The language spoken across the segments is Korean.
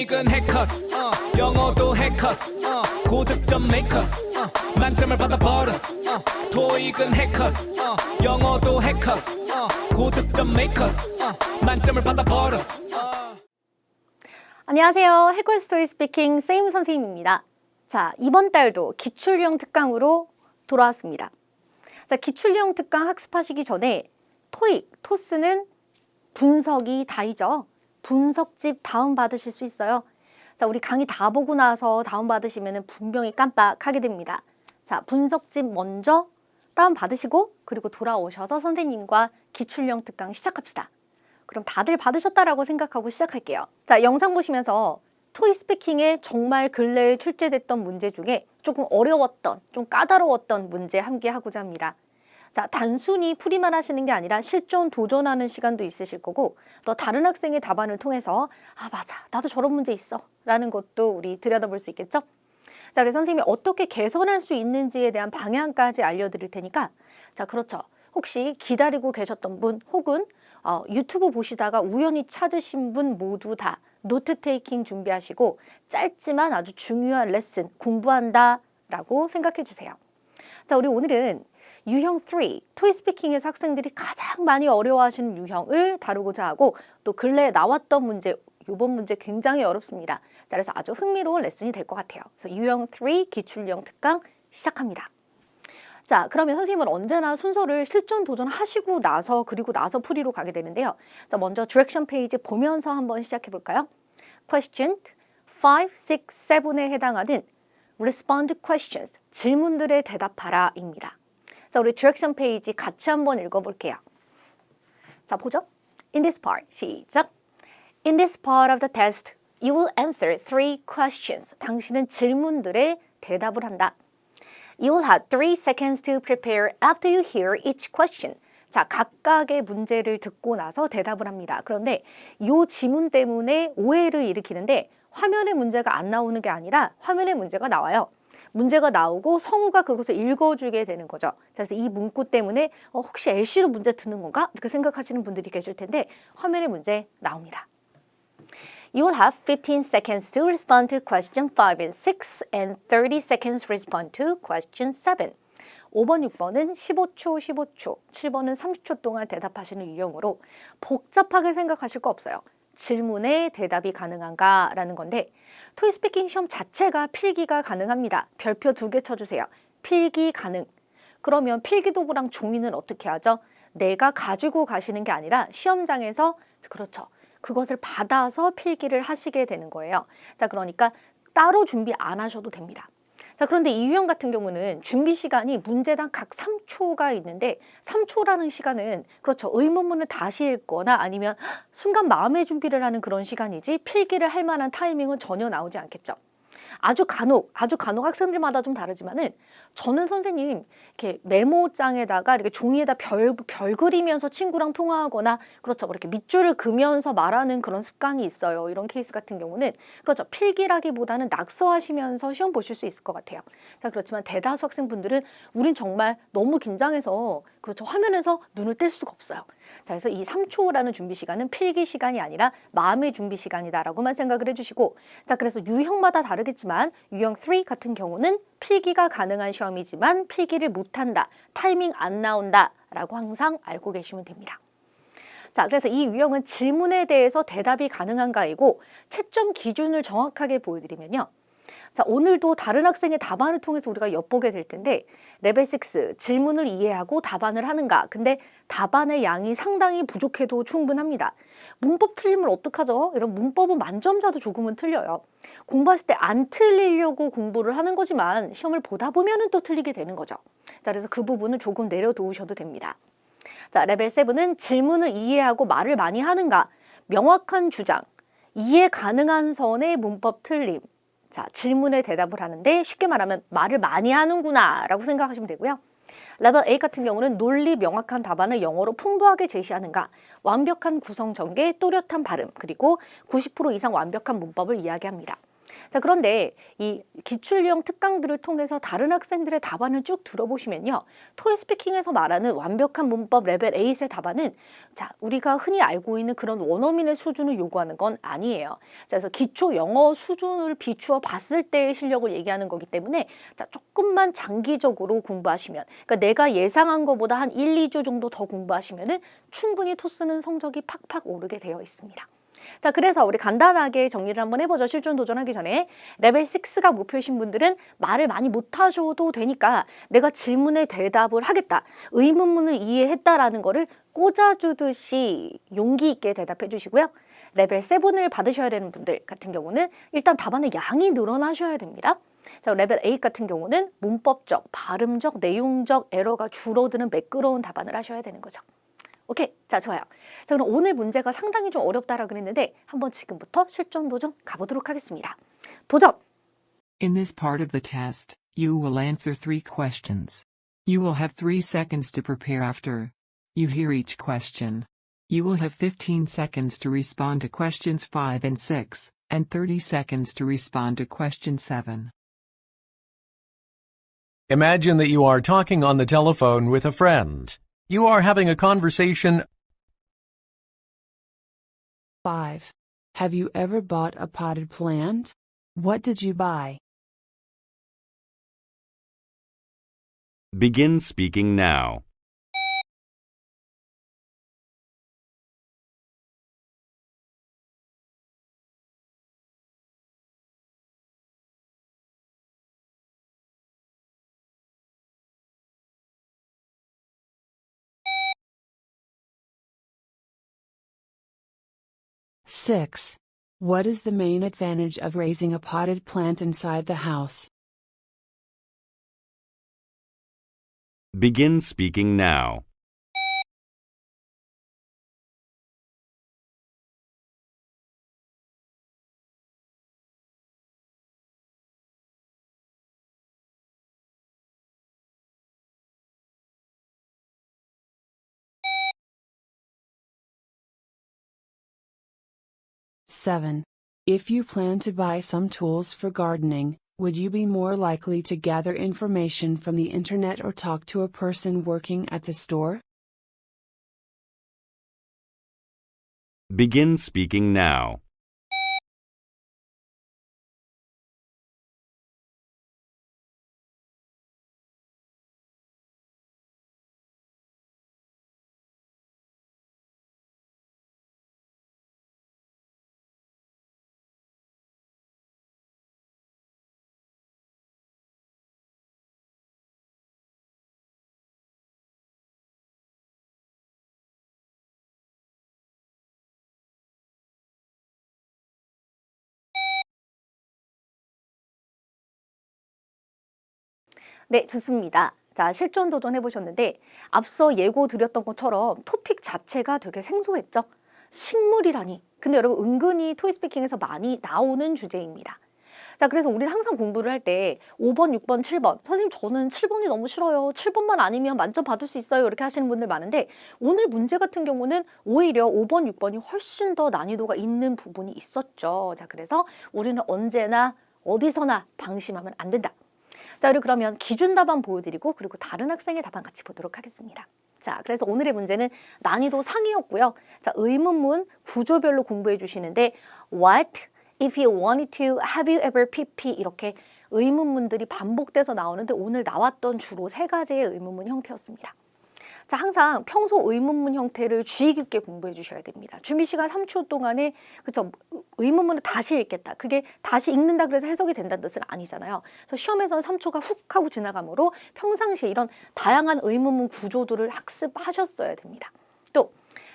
토익은 해커스 어, 영어도 해커스 어, 고득점 메이커스 어, 만점을 받아 버렸어 어, 토익은 해커스 어, 영어도 해커스 어, 고득점 메이커스 어, 만점을 받아 버렸어 어. 안녕하세요. 해골 스토리 스피킹 세임 선생님입니다. 자, 이번 달도 기출형 특강으로 돌아왔습니다. 자, 기출형 특강 학습하시기 전에 토익, 토스는 분석이 다이죠. 분석집 다운 받으실 수 있어요. 자, 우리 강의 다 보고 나서 다운 받으시면 분명히 깜빡하게 됩니다. 자, 분석집 먼저 다운 받으시고 그리고 돌아오셔서 선생님과 기출형 특강 시작합시다. 그럼 다들 받으셨다라고 생각하고 시작할게요. 자, 영상 보시면서 토이 스피킹에 정말 근래에 출제됐던 문제 중에 조금 어려웠던, 좀 까다로웠던 문제 함께 하고자 합니다. 자, 단순히 풀이만 하시는 게 아니라 실전 도전하는 시간도 있으실 거고, 또 다른 학생의 답안을 통해서, 아, 맞아. 나도 저런 문제 있어. 라는 것도 우리 들여다볼 수 있겠죠? 자, 그래서 선생님이 어떻게 개선할 수 있는지에 대한 방향까지 알려드릴 테니까, 자, 그렇죠. 혹시 기다리고 계셨던 분 혹은 어, 유튜브 보시다가 우연히 찾으신 분 모두 다 노트 테이킹 준비하시고 짧지만 아주 중요한 레슨 공부한다 라고 생각해 주세요. 자, 우리 오늘은 유형 3, 토이 스피킹에서 학생들이 가장 많이 어려워하시는 유형을 다루고자 하고 또 근래에 나왔던 문제, 이번 문제 굉장히 어렵습니다. 자, 그래서 아주 흥미로운 레슨이 될 것 같아요. 그래서 유형 3 기출형 특강 시작합니다. 자, 그러면 선생님은 언제나 순서를 실전 도전하시고 나서 그리고 나서 풀이로 가게 되는데요. 자, 먼저 디렉션 페이지 보면서 한번 시작해 볼까요? Question 5, 6, 7에 해당하는 respond questions, 질문들에 대답하라입니다. 자, 우리 디렉션 페이지 같이 한번 읽어 볼게요. 자, 보죠. In this part, 시작. In this part of the test, you will answer three questions. 당신은 질문들에 대답을 한다. You will have three seconds to prepare after you hear each question. 자, 각각의 문제를 듣고 나서 대답을 합니다. 그런데 이 지문 때문에 오해를 일으키는데 화면에 문제가 안 나오는 게 아니라 화면에 문제가 나와요. 문제가 나오고 성우가 그것을 읽어주게 되는 거죠. 자, 그래서 이 문구 때문에 어, 혹시 LC로 문제 드는 건가? 이렇게 생각하시는 분들이 계실 텐데 화면에 문제 나옵니다. You will have 15 seconds to respond to question 5 and 6 and 30 seconds respond to question 7. 5번, 6번은 15초, 15초, 7번은 30초 동안 대답하시는 유형으로 복잡하게 생각하실 거 없어요. 질문에 대답이 가능한가라는 건데 토이 스피킹 시험 자체가 필기가 가능합니다. 별표 두 개 쳐주세요. 필기 가능. 그러면 필기 도구랑 종이는 어떻게 하죠? 내가 가지고 가시는 게 아니라 시험장에서 그렇죠. 그것을 받아서 필기를 하시게 되는 거예요. 자, 그러니까 따로 준비 안 하셔도 됩니다. 자, 그런데 이 유형 같은 경우는 준비 시간이 문제당 각 3초가 있는데 3초라는 시간은 그렇죠. 의문문을 다시 읽거나 아니면 순간 마음의 준비를 하는 그런 시간이지 필기를 할 만한 타이밍은 전혀 나오지 않겠죠. 아주 간혹, 아주 간혹 학생들마다 좀 다르지만은 저는 선생님 이렇게 메모장에다가 이렇게 종이에다 별, 별 그리면서 친구랑 통화하거나 그렇죠. 뭐 이렇게 밑줄을 그면서 말하는 그런 습관이 있어요. 이런 케이스 같은 경우는 그렇죠. 필기라기보다는 낙서하시면서 시험 보실 수 있을 것 같아요. 자, 그렇지만 대다수 학생분들은 우린 정말 너무 긴장해서 그렇죠. 화면에서 눈을 뗄 수가 없어요. 자, 그래서 이 3초라는 준비 시간은 필기 시간이 아니라 마음의 준비 시간이다라고만 생각을 해주시고, 자, 그래서 유형마다 다르겠지만 유형 3 같은 경우는 필기가 가능한 시험이지만 필기를 못한다, 타이밍 안 나온다 라고 항상 알고 계시면 됩니다. 자, 그래서 이 유형은 질문에 대해서 대답이 가능한가이고 채점 기준을 정확하게 보여드리면요. 자, 오늘도 다른 학생의 답안을 통해서 우리가 엿보게 될 텐데 레벨 6 질문을 이해하고 답안을 하는가? 근데 답안의 양이 상당히 부족해도 충분합니다. 문법 틀리면 어떡하죠? 이런 문법은 만점자도 조금은 틀려요. 공부하실 때 안 틀리려고 공부를 하는 거지만 시험을 보다 보면은 또 틀리게 되는 거죠. 자, 그래서 그 부분은 조금 내려놓으셔도 됩니다. 자, 레벨 7은 질문을 이해하고 말을 많이 하는가? 명확한 주장, 이해 가능한 선의 문법 틀림, 자, 질문에 대답을 하는데 쉽게 말하면 말을 많이 하는구나 라고 생각하시면 되고요. 레벨 A 같은 경우는 논리 명확한 답안을 영어로 풍부하게 제시하는가, 완벽한 구성 전개, 또렷한 발음, 그리고 90% 이상 완벽한 문법을 이야기합니다. 자, 그런데 이 기출형 특강들을 통해서 다른 학생들의 답안을 쭉 들어보시면요. 토익 스피킹에서 말하는 완벽한 문법 레벨 8의 답안은 자, 우리가 흔히 알고 있는 그런 원어민의 수준을 요구하는 건 아니에요. 자, 그래서 기초 영어 수준을 비추어 봤을 때의 실력을 얘기하는 거기 때문에 자, 조금만 장기적으로 공부하시면 그러니까 내가 예상한 것보다 한 1, 2주 정도 더 공부하시면은 충분히 토스는 성적이 팍팍 오르게 되어 있습니다. 자, 그래서 우리 간단하게 정리를 한번 해보죠. 실전 도전하기 전에. 레벨 6가 목표이신 분들은 말을 많이 못하셔도 되니까 내가 질문에 대답을 하겠다. 의문문을 이해했다라는 거를 꽂아주듯이 용기 있게 대답해 주시고요. 레벨 7을 받으셔야 되는 분들 같은 경우는 일단 답안의 양이 늘어나셔야 됩니다. 자, 레벨 8 같은 경우는 문법적, 발음적, 내용적 에러가 줄어드는 매끄러운 답안을 하셔야 되는 거죠. 오케이. 자, 좋아요. 자, 그럼 오늘 문제가 상당히 좀 어렵다라 그랬는데 한번 지금부터 실전 도전 가보도록 하겠습니다. 도전! In this part of the test, you will answer three questions. You will have three seconds to prepare after you hear each question. You will have 15 seconds to respond to questions 5 and 6, and 30 seconds to respond to question 7. Imagine that you are talking on the telephone with a friend. You are having a conversation 5. Have you ever bought a potted plant? What did you buy? Begin speaking now. Six. What is the main advantage of raising a potted plant inside the house? Begin speaking now. Seven. If you plan to buy some tools for gardening, would you be more likely to gather information from the internet or talk to a person working at the store? Begin speaking now. 네, 좋습니다. 자, 실전 도전 해보셨는데 앞서 예고 드렸던 것처럼 토픽 자체가 되게 생소했죠? 식물이라니. 근데 여러분 은근히 토이스피킹에서 많이 나오는 주제입니다. 자, 그래서 우리는 항상 공부를 할 때 5번, 6번, 7번. 선생님, 저는 7번이 너무 싫어요. 7번만 아니면 만점 받을 수 있어요. 이렇게 하시는 분들 많은데 오늘 문제 같은 경우는 오히려 5번, 6번이 훨씬 더 난이도가 있는 부분이 있었죠. 자, 그래서 우리는 언제나 어디서나 방심하면 안 된다. 자, 그리고 그러면 기준 답안 보여드리고 그리고 다른 학생의 답안 같이 보도록 하겠습니다. 자, 그래서 오늘의 문제는 난이도 상이었고요. 자, 의문문 구조별로 공부해 주시는데 What if you wanted to have you ever pp 이렇게 의문문들이 반복돼서 나오는데 오늘 나왔던 주로 세 가지의 의문문 형태였습니다. 자, 항상 평소 의문문 형태를 주의 깊게 공부해 주셔야 됩니다. 준비 시간 3초 동안에 그쵸 의문문을 다시 읽겠다. 그게 다시 읽는다 그래서 해석이 된다는 뜻은 아니잖아요. 그래서 시험에서는 3초가 훅 하고 지나가므로 평상시에 이런 다양한 의문문 구조들을 학습하셨어야 됩니다. 또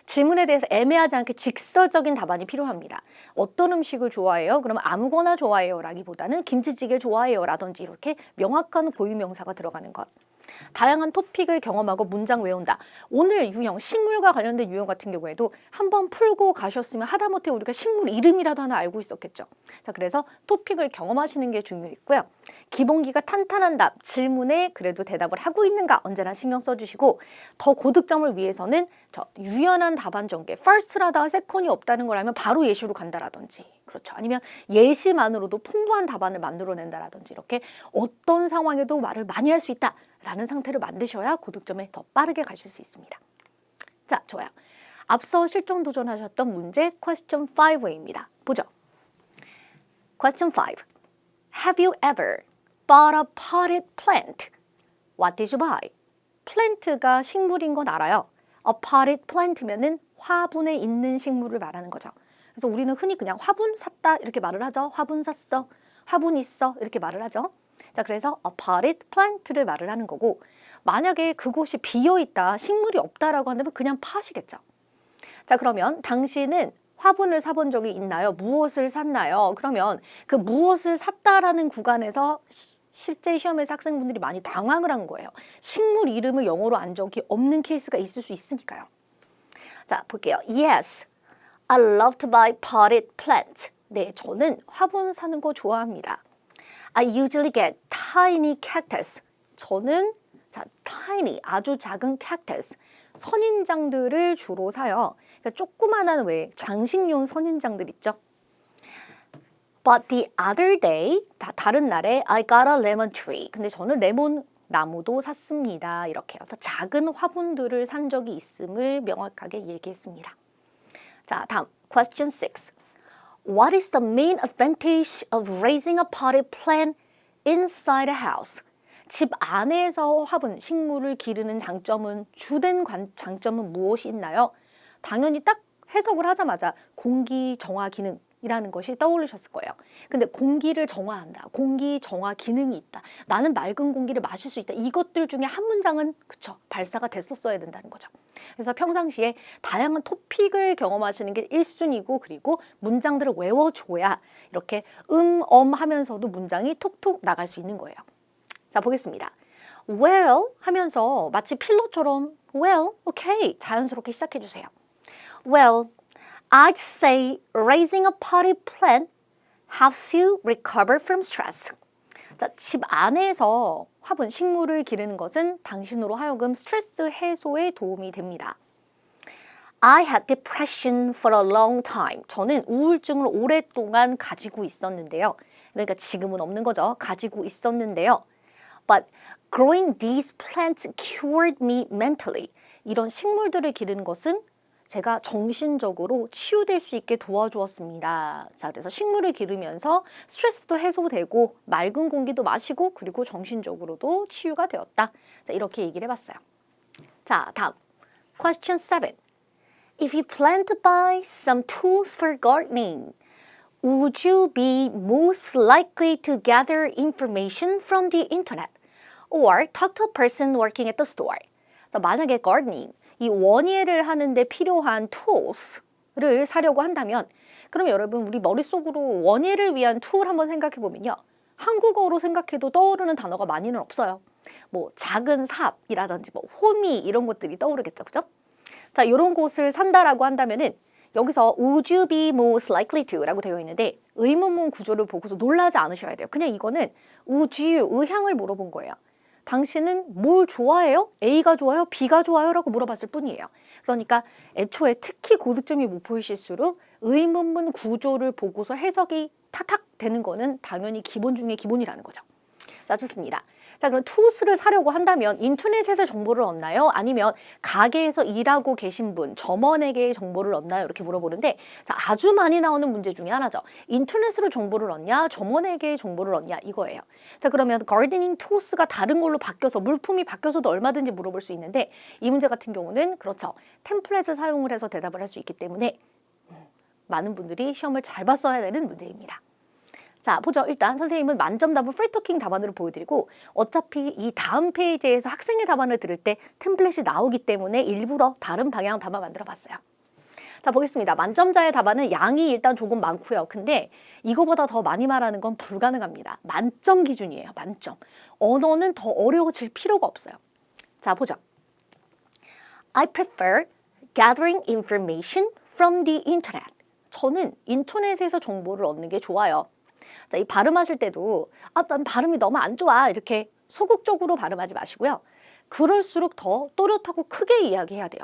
질문에 대해서 애매하지 않게 직설적인 답안이 필요합니다. 어떤 음식을 좋아해요? 그러면 아무거나 좋아해요 라기보다는 김치찌개 좋아해요 라든지 이렇게 명확한 고유명사가 들어가는 것. 다양한 토픽을 경험하고 문장 외운다. 오늘 유형, 식물과 관련된 유형 같은 경우에도 한번 풀고 가셨으면 하다못해 우리가 식물 이름이라도 하나 알고 있었겠죠. 자, 그래서 토픽을 경험하시는 게 중요했고요. 기본기가 탄탄한 답, 질문에 그래도 대답을 하고 있는가 언제나 신경 써주시고 더 고득점을 위해서는 저 유연한 답안 전개, first라다가 second이 없다는 걸 알면 바로 예시로 간다라든지 그렇죠. 아니면 예시만으로도 풍부한 답안을 만들어낸다라든지 이렇게 어떤 상황에도 말을 많이 할 수 있다라는 상태를 만드셔야 고득점에 더 빠르게 가실 수 있습니다. 자, 좋아요. 앞서 실전 도전하셨던 문제 question 5입니다. 보죠. Question 5. Have you ever bought a potted plant? What did you buy? 플랜트가 식물인 건 알아요. A potted plant면은 화분에 있는 식물을 말하는 거죠. 그래서 우리는 흔히 그냥 화분 샀다 이렇게 말을 하죠. 화분 샀어. 화분 있어. 이렇게 말을 하죠. 자, 그래서 a potted plant를 말을 하는 거고 만약에 그곳이 비어 있다, 식물이 없다라고 한다면 그냥 팥이겠죠. 자, 그러면 당신은 화분을 사본 적이 있나요? 무엇을 샀나요? 그러면 그 무엇을 샀다라는 구간에서 시- 실제 시험에서 학생분들이 많이 당황을 한 거예요. 식물 이름을 영어로 안 적이 없는 케이스가 있을 수 있으니까요. 자, 볼게요. Yes, I love to buy potted plants. 네, 저는 화분 사는 거 좋아합니다. I usually get tiny cactus. 저는 자, tiny 아주 작은 cactus 선인장들을 주로 사요. 그러니까 조그만한 왜 장식용 선인장들 있죠. But the other day, 다, 다른 날에 I got a lemon tree. 근데 저는 레몬 나무도 샀습니다. 이렇게요. 그래서 작은 화분들을 산 적이 있음을 명확하게 얘기했습니다. 자, 다음 question 6. What is the main advantage of raising a potted plant inside a house? 집 안에서 화분, 식물을 기르는 장점은 주된 관, 장점은 무엇이 있나요? 당연히 딱 해석을 하자마자 공기 정화 기능 이라는 것이 떠올리셨을 거예요. 근데 공기를 정화한다. 공기 정화 기능이 있다. 나는 맑은 공기를 마실 수 있다. 이것들 중에 한 문장은 그쵸 발사가 됐었어야 된다는 거죠. 그래서 평상시에 다양한 토픽을 경험하시는 게 1순위고 그리고 문장들을 외워줘야 이렇게 음, 엄 하면서도 문장이 톡톡 나갈 수 있는 거예요. 자, 보겠습니다. Well 하면서 마치 필로처럼 well, okay 자연스럽게 시작해 주세요. Well, I'd say raising a potted plant helps you recover from stress. 자, 집 안에서 화분, 식물을 기르는 것은 당신으로 하여금 스트레스 해소에 도움이 됩니다. I had depression for a long time. 저는 우울증을 오랫동안 가지고 있었는데요. 그러니까 지금은 없는 거죠. 가지고 있었는데요. But growing these plants cured me mentally. 이런 식물들을 기르는 것은 제가 정신적으로 치유될 수 있게 도와주었습니다. 자, 그래서 식물을 기르면서 스트레스도 해소되고 맑은 공기도 마시고 그리고 정신적으로도 치유가 되었다. 자, 이렇게 얘기를 해봤어요. 자, 다음. Question 7. If you plan to buy some tools for gardening, would you be most likely to gather information from the internet or talk to a person working at the store? 자, 만약에 gardening, 이 원예를 하는데 필요한 tools를 사려고 한다면 그럼 여러분 우리 머릿속으로 원예를 위한 툴 한번 생각해 보면요. 한국어로 생각해도 떠오르는 단어가 많이는 없어요. 뭐 작은 삽이라든지 뭐 호미 이런 것들이 떠오르겠죠. 그죠? 자, 이런 곳을 산다라고 한다면은 여기서 would you be most likely to라고 되어 있는데 의문문 구조를 보고서 놀라지 않으셔야 돼요. 그냥 이거는 would you 의향을 물어본 거예요. 당신은 뭘 좋아해요? A가 좋아요? B가 좋아요? 라고 물어봤을 뿐이에요. 그러니까 애초에 특히 고득점이 못 보이실수록 의문문 구조를 보고서 해석이 탁탁 되는 거는 당연히 기본 중에 기본이라는 거죠. 자, 좋습니다. 자, 그럼 투스를 사려고 한다면 인터넷에서 정보를 얻나요? 아니면 가게에서 일하고 계신 분, 점원에게 정보를 얻나요? 이렇게 물어보는데 자, 아주 많이 나오는 문제 중에 하나죠. 인터넷으로 정보를 얻냐? 점원에게 정보를 얻냐? 이거예요. 자, 그러면 가르데닝 투스가 다른 걸로 바뀌어서 물품이 바뀌어서도 얼마든지 물어볼 수 있는데 이 문제 같은 경우는 그렇죠. 템플릿을 사용을 해서 대답을 할 수 있기 때문에 음, 많은 분들이 시험을 잘 봤어야 되는 문제입니다. 자, 보죠. 일단 선생님은 만점 답을 프리토킹 답안으로 보여드리고 어차피 이 다음 페이지에서 학생의 답안을 들을 때 템플릿이 나오기 때문에 일부러 다른 방향 답안 만들어 봤어요. 자, 보겠습니다. 만점자의 답안은 양이 일단 조금 많고요. 근데 이거보다 더 많이 말하는 건 불가능합니다. 만점 기준이에요. 만점. 언어는 더 어려워질 필요가 없어요. 자, 보죠. I prefer gathering information from the internet. 저는 인터넷에서 정보를 얻는 게 좋아요. 자, 이 발음하실 때도 아, 난 발음이 너무 안 좋아. 이렇게 소극적으로 발음하지 마시고요. 그럴수록 더 또렷하고 크게 이야기해야 돼요.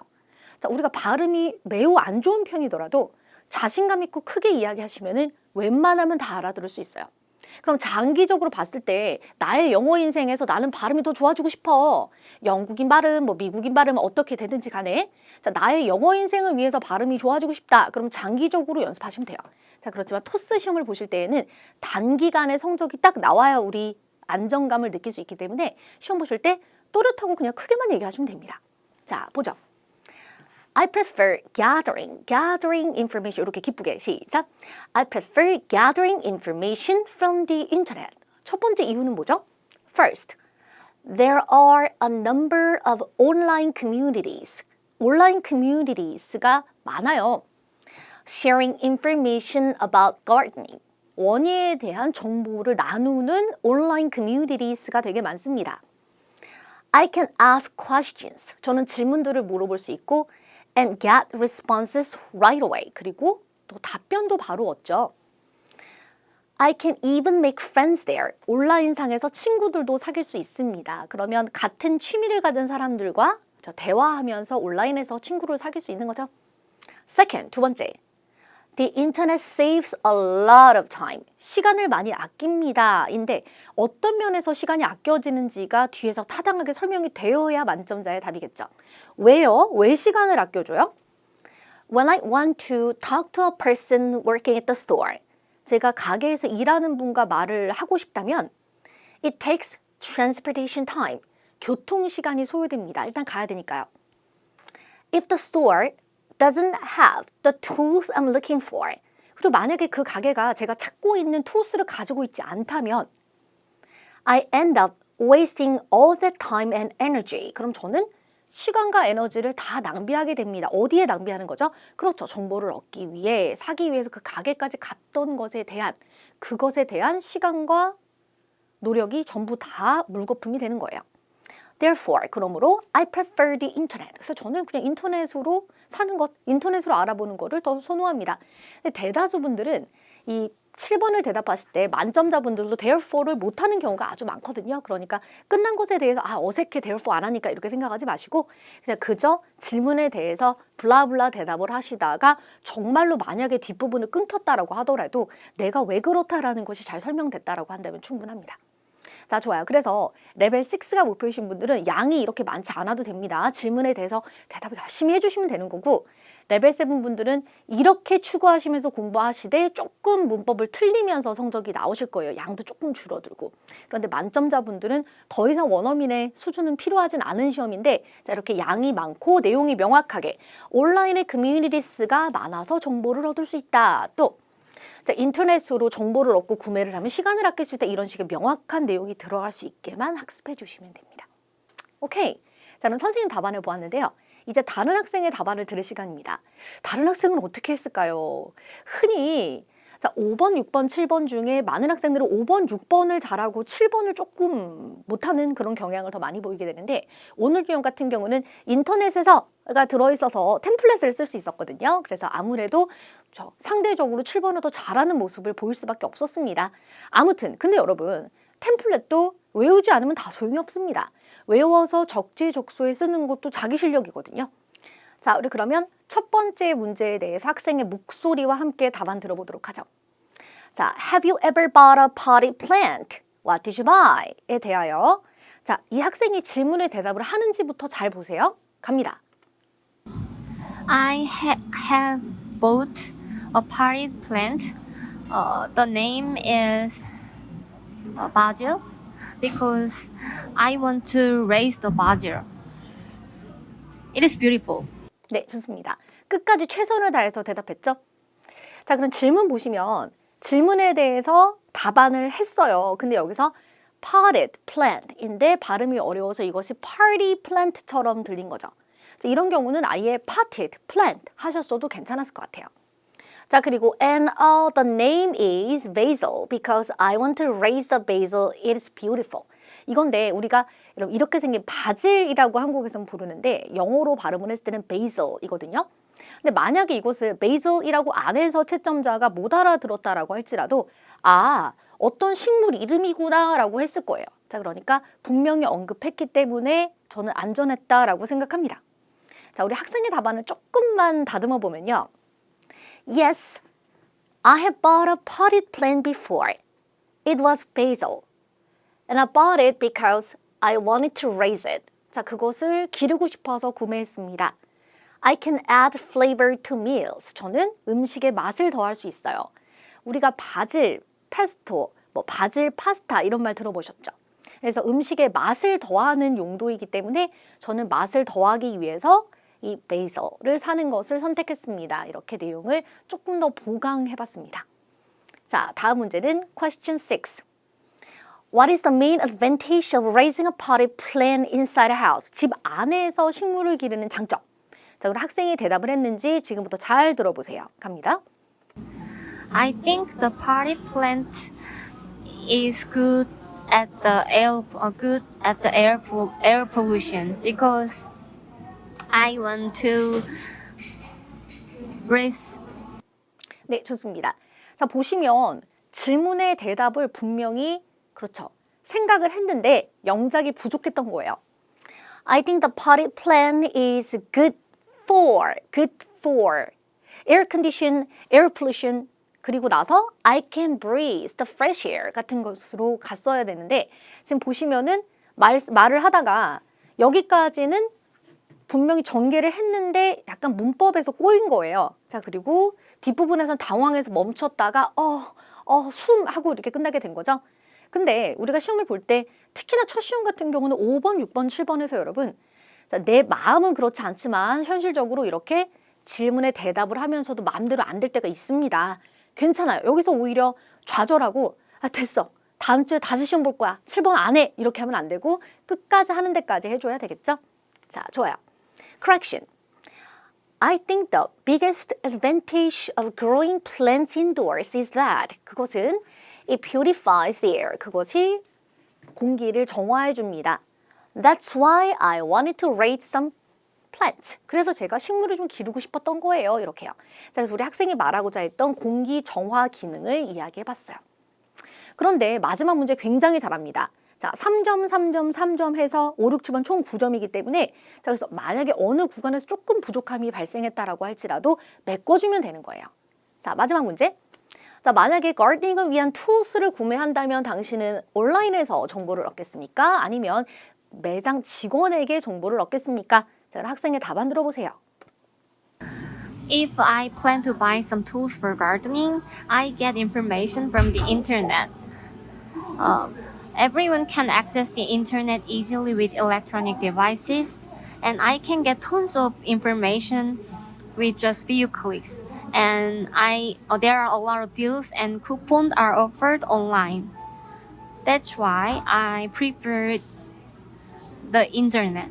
자, 우리가 발음이 매우 안 좋은 편이더라도 자신감 있고 크게 이야기하시면은 웬만하면 다 알아들을 수 있어요. 그럼 장기적으로 봤을 때 나의 영어 인생에서 나는 발음이 더 좋아지고 싶어. 영국인 발음, 뭐 미국인 발음 어떻게 되든지 간에 자, 나의 영어 인생을 위해서 발음이 좋아지고 싶다. 그럼 장기적으로 연습하시면 돼요. 자, 그렇지만 토스 시험을 보실 때에는 단기간에 성적이 딱 나와야 우리 안정감을 느낄 수 있기 때문에 시험 보실 때 또렷하고 그냥 크게만 얘기하시면 됩니다. 자, 보죠. I prefer gathering, gathering information. 이렇게 기쁘게 시작. I prefer gathering information from the internet. 첫 번째 이유는 뭐죠? First, there are a number of online communities. 온라인 communities가 많아요. Sharing information about gardening. 원예에 대한 정보를 나누는 온라인 communities가 되게 많습니다. I can ask questions. 저는 질문들을 물어볼 수 있고 and get responses right away. 그리고 또 답변도 바로 얻죠. I can even make friends there. 온라인상에서 친구들도 사귈 수 있습니다. 그러면 같은 취미를 가진 사람들과 저 대화하면서 온라인에서 친구를 사귈 수 있는 거죠. Second, 두 번째. The internet saves a lot of time. 시간을 많이 아낍니다. 인데 어떤 면에서 시간이 아껴지는지가 뒤에서 타당하게 설명이 되어야 만점자의 답이겠죠. 왜요? 왜 시간을 아껴줘요? When I want to talk to a person working at the store. 제가 가게에서 일하는 분과 말을 하고 싶다면 it takes transportation time. 교통 시간이 소요됩니다. 일단 가야 되니까요. If the store doesn't have the tools I'm looking for. 그리고 만약에 그 가게가 제가 찾고 있는 툴스를 가지고 있지 않다면 I end up wasting all that time and energy. 그럼 저는 시간과 에너지를 다 낭비하게 됩니다. 어디에 낭비하는 거죠? 그렇죠. 정보를 얻기 위해 사기 위해서 그 가게까지 갔던 것에 대한 그것에 대한 시간과 노력이 전부 다 물거품이 되는 거예요. Therefore, 그러므로 I prefer the internet. 그래서 저는 그냥 인터넷으로 사는 것, 인터넷으로 알아보는 거를 더 선호합니다. 근데 대다수 분들은 이 7번을 대답하실 때 만점자분들도 therefore를 못하는 경우가 아주 많거든요. 그러니까 끝난 것에 대해서 아 어색해 therefore 안 하니까 이렇게 생각하지 마시고 그냥 그저 질문에 대해서 블라블라 대답을 하시다가 정말로 만약에 뒷부분을 끊겼다라고 하더라도 내가 왜 그렇다라는 것이 잘 설명됐다라고 한다면 충분합니다. 자, 좋아요. 그래서 레벨 6가 목표이신 분들은 양이 이렇게 많지 않아도 됩니다. 질문에 대해서 대답을 열심히 해주시면 되는 거고, 레벨 7 분들은 이렇게 추구하시면서 공부하시되 조금 문법을 틀리면서 성적이 나오실 거예요. 양도 조금 줄어들고. 그런데 만점자 분들은 더 이상 원어민의 수준은 필요하진 않은 시험인데, 자, 이렇게 양이 많고 내용이 명확하게 온라인의 커뮤니티스가 많아서 정보를 얻을 수 있다. 또, 자, 인터넷으로 정보를 얻고 구매를 하면 시간을 아낄 수 있다. 이런 식의 명확한 내용이 들어갈 수 있게만 학습해 주시면 됩니다. 오케이. 자, 그럼 선생님 답안을 보았는데요. 이제 다른 학생의 답안을 들을 시간입니다. 다른 학생은 어떻게 했을까요? 흔히 자, 5번, 6번, 7번 중에 많은 학생들은 5번, 6번을 잘하고 7번을 조금 못하는 그런 경향을 더 많이 보이게 되는데 오늘 유형 같은 경우는 인터넷에서 가 들어있어서 템플릿을 쓸 수 있었거든요. 그래서 아무래도 저 상대적으로 7번을 더 잘하는 모습을 보일 수밖에 없었습니다. 아무튼 근데 여러분 템플릿도 외우지 않으면 다 소용이 없습니다. 외워서 적재적소에 쓰는 것도 자기 실력이거든요. 자, 우리 그러면 첫 번째 문제에 대해서 학생의 목소리와 함께 답안 들어보도록 하죠. 자, have you ever bought a potted plant? What did you buy? 에 대하여 자, 이 학생이 질문에 대답을 하는지부터 잘 보세요. 갑니다. I ha- have bought a potted plant. Uh, the name is uh, basil because I want to raise the basil. It is beautiful. 네, 좋습니다. 끝까지 최선을 다해서 대답했죠? 자, 그럼 질문 보시면 질문에 대해서 답안을 했어요. 근데 여기서 potted plant인데 발음이 어려워서 이것이 party plant처럼 들린 거죠. 자, 이런 경우는 아예 potted plant 하셨어도 괜찮았을 것 같아요. 자, 그리고 and uh, the name is basil because I want to raise the basil. It is beautiful. 이건데 우리가 여러분 이렇게 생긴 바질이라고 한국에서는 부르는데 영어로 발음을 했을 때는 basil이거든요. 근데 만약에 이것을 basil이라고 안 해서 채점자가 못 알아들었다라고 할지라도 아 어떤 식물 이름이구나라고 했을 거예요. 자 그러니까 분명히 언급했기 때문에 저는 안전했다라고 생각합니다. 자 우리 학생의 답안을 조금만 다듬어 보면요. Yes, I have bought a potted plant before. It was basil. And I bought it because I wanted to raise it. 자, 그것을 기르고 싶어서 구매했습니다. I can add flavor to meals. 저는 음식에 맛을 더할 수 있어요. 우리가 바질, 페스토, 뭐 바질 파스타 이런 말 들어보셨죠? 그래서 음식에 맛을 더하는 용도이기 때문에 저는 맛을 더하기 위해서 이 베이설을 사는 것을 선택했습니다. 이렇게 내용을 조금 더 보강해 봤습니다. 자, 다음 문제는 question 6. What is the main advantage of raising a potted plant inside a house? 집 안에서 식물을 기르는 장점. 자, 그럼 학생이 대답을 했는지 지금부터 잘 들어보세요. 갑니다. I think the potted plant is good at the air uh, good at the air po- air pollution because I want to raise 네, 좋습니다. 자, 보시면 질문의 대답을 분명히 그렇죠. 생각을 했는데 영작이 부족했던 거예요. I think the potted plant is good for, good for air condition, air pollution 그리고 나서 I can breathe the fresh air 같은 것으로 갔어야 되는데 지금 보시면은 말, 말을 하다가 여기까지는 분명히 전개를 했는데 약간 문법에서 꼬인 거예요. 자, 그리고 뒷부분에선 당황해서 멈췄다가 어, 어, 숨 하고 이렇게 끝나게 된 거죠. 근데 우리가 시험을 볼 때 특히나 첫 시험 같은 경우는 5번, 6번, 7번에서 여러분 자, 내 마음은 그렇지 않지만 현실적으로 이렇게 질문에 대답을 하면서도 마음대로 안 될 때가 있습니다. 괜찮아요. 여기서 오히려 좌절하고 아 됐어. 다음 주에 다시 시험 볼 거야. 7번 안 해. 이렇게 하면 안 되고 끝까지 하는 데까지 해줘야 되겠죠? 자, 좋아요. Correction. I think the biggest advantage of growing plants indoors is that 그것은 it purifies the air. 그것이 공기를 정화해 줍니다. That's why I wanted to raise some plant. 그래서 제가 식물을 좀 기르고 싶었던 거예요. 이렇게요. 자, 그래서 우리 학생이 말하고자 했던 공기 정화 기능을 이야기해 봤어요. 그런데 마지막 문제 굉장히 잘합니다. 자, 3점, 3점, 3점 해서 5, 6, 7번 총 9점이기 때문에 자, 그래서 만약에 어느 구간에서 조금 부족함이 발생했다라고 할지라도 메꿔주면 되는 거예요. 자, 마지막 문제. 자, 만약에 가르닝을 위한 툴스를 구매한다면 당신은 온라인에서 정보를 얻겠습니까? 아니면 매장 직원에게 정보를 얻겠습니까? 자, 학생의 답안 들어보세요. If I plan to buy some tools for gardening, I get information from the internet. Um, everyone can access the internet easily with electronic devices, and I can get tons of information with just few clicks. And I uh, there are a lot of deals and coupons are offered online. That's why I prefer the internet.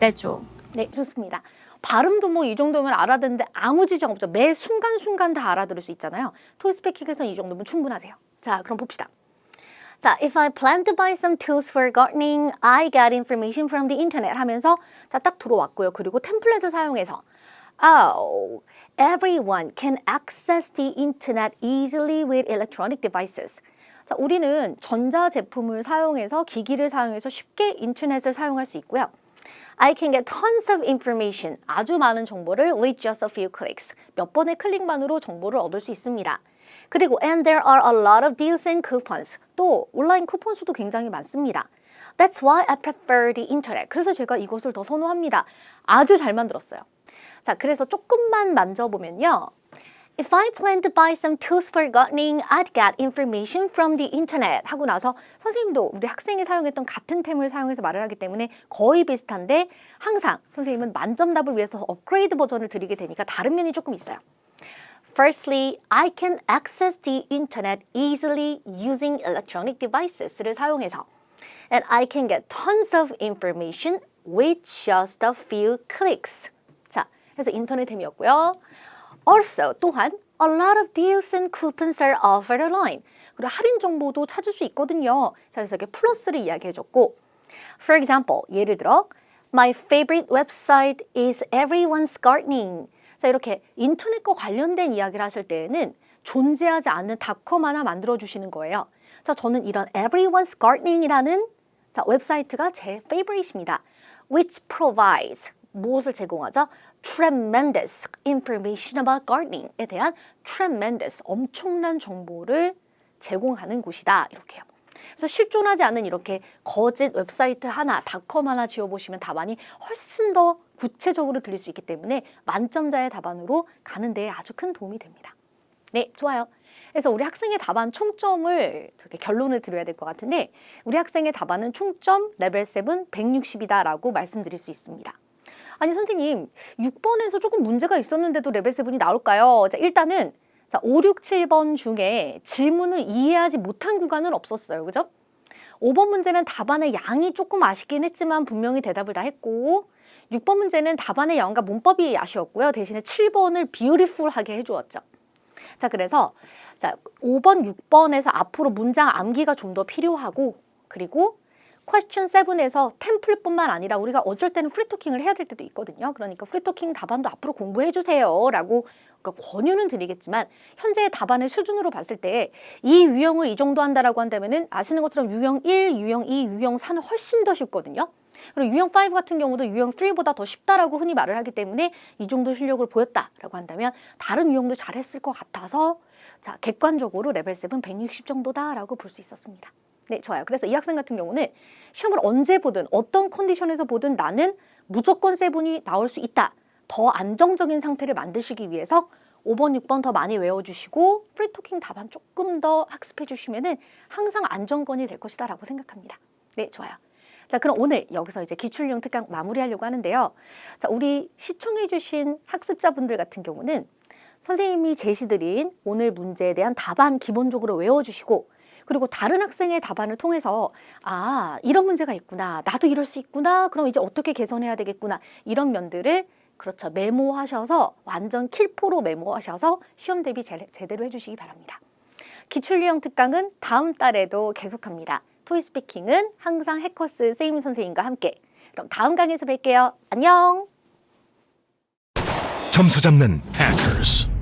That's all. 네, 좋습니다. 발음도 뭐 이 정도면 알아듣는데 아무 지적 없죠. 매 순간순간 다 알아들을 수 있잖아요. 토이스피킹에서는 이 정도면 충분하세요. 자, 그럼 봅시다. 자, if I plan to buy some tools for gardening, I get information from the internet 하면서 자, 딱 들어왔고요. 그리고 템플릿을 사용해서 Oh, everyone can access the internet easily with electronic devices. 자, 우리는 전자 제품을 사용해서 기기를 사용해서 쉽게 인터넷을 사용할 수 있고요. I can get tons of information. 아주 많은 정보를 with just a few clicks. 몇 번의 클릭만으로 정보를 얻을 수 있습니다. 그리고 and there are a lot of deals and coupons. 또 온라인 쿠폰 수도 굉장히 많습니다. That's why I prefer the internet. 그래서 제가 이것을 더 선호합니다. 아주 잘 만들었어요. 자, 그래서 조금만 만져보면요. If I plan to buy some tools for gardening, I'd get information from the internet. 하고 나서 선생님도 우리 학생이 사용했던 같은 템을 사용해서 말을 하기 때문에 거의 비슷한데 항상 선생님은 만점답을 위해서 업그레이드 버전을 드리게 되니까 다른 면이 조금 있어요. Firstly, I can access the internet easily using electronic devices를 사용해서 and I can get tons of information with just a few clicks. 자, 그래서 인터넷템이었고요. Also, 또한 a lot of deals and coupons are offered online. 그리고 할인 정보도 찾을 수 있거든요. 자, 그래서 이렇게 플러스를 이야기해줬고 For example, 예를 들어 My favorite website is Everyone's Gardening. 자, 이렇게 인터넷과 관련된 이야기를 하실 때에는 존재하지 않는 닷컴 하나 만들어 주시는 거예요. 자, 저는 이런 Everyone's Gardening이라는 자, 웹사이트가 제 favorite입니다. which provides 무엇을 제공하죠? Tremendous information about gardening에 대한 tremendous 엄청난 정보를 제공하는 곳이다 이렇게요. 그래서 실존하지 않은 이렇게 거짓 웹사이트 하나, 닷컴 하나 지어보시면 답안이 훨씬 더 구체적으로 들릴 수 있기 때문에 만점자의 답안으로 가는 데 아주 큰 도움이 됩니다. 네, 좋아요. 그래서 우리 학생의 답안 총점을 저렇게 결론을 드려야 될 것 같은데 우리 학생의 답안은 총점 레벨 7 160이다라고 말씀드릴 수 있습니다. 아니 선생님 6번에서 조금 문제가 있었는데도 레벨 7이 나올까요? 자, 일단은 자, 5, 6, 7번 중에 질문을 이해하지 못한 구간은 없었어요. 그죠? 5번 문제는 답안의 양이 조금 아쉽긴 했지만 분명히 대답을 다 했고 6번 문제는 답안의 양과 문법이 아쉬웠고요. 대신에 7번을 beautiful하게 해주었죠. 자, 그래서 자, 5번, 6번에서 앞으로 문장 암기가 좀 더 필요하고 그리고 퀘스천 7에서 템플릿뿐만 아니라 우리가 어쩔 때는 프리토킹을 해야 될 때도 있거든요. 그러니까 프리토킹 답안도 앞으로 공부해 주세요 라고 그러니까 권유는 드리겠지만 현재의 답안의 수준으로 봤을 때 이 유형을 이 정도 한다라고 한다면은 아시는 것처럼 유형 1, 유형 2, 유형 4는 훨씬 더 쉽거든요. 그리고 유형 5 같은 경우도 유형 3보다 더 쉽다라고 흔히 말을 하기 때문에 이 정도 실력을 보였다라고 한다면 다른 유형도 잘했을 것 같아서 자 객관적으로 레벨 7 160 정도다라고 볼 수 있었습니다. 네, 좋아요. 그래서 이 학생 같은 경우는 시험을 언제 보든 어떤 컨디션에서 보든 나는 무조건 세븐이 나올 수 있다. 더 안정적인 상태를 만드시기 위해서 5번, 6번 더 많이 외워주시고 프리토킹 답안 조금 더 학습해 주시면은 항상 안정권이 될 것이다 라고 생각합니다. 네, 좋아요. 자, 그럼 오늘 여기서 이제 기출용 특강 마무리하려고 하는데요. 자, 우리 시청해 주신 학습자분들 같은 경우는 선생님이 제시드린 오늘 문제에 대한 답안 기본적으로 외워주시고 그리고 다른 학생의 답안을 통해서 아 이런 문제가 있구나 나도 이럴 수 있구나 그럼 이제 어떻게 개선해야 되겠구나 이런 면들을 그렇죠 메모하셔서 완전 킬포로 메모하셔서 시험 대비 제, 제대로 해주시기 바랍니다. 기출유형 특강은 다음 달에도 계속합니다. 토이스피킹은 항상 해커스 세임 선생님과 함께 그럼 다음 강에서 뵐게요. 안녕. 점수 잡는 hackers.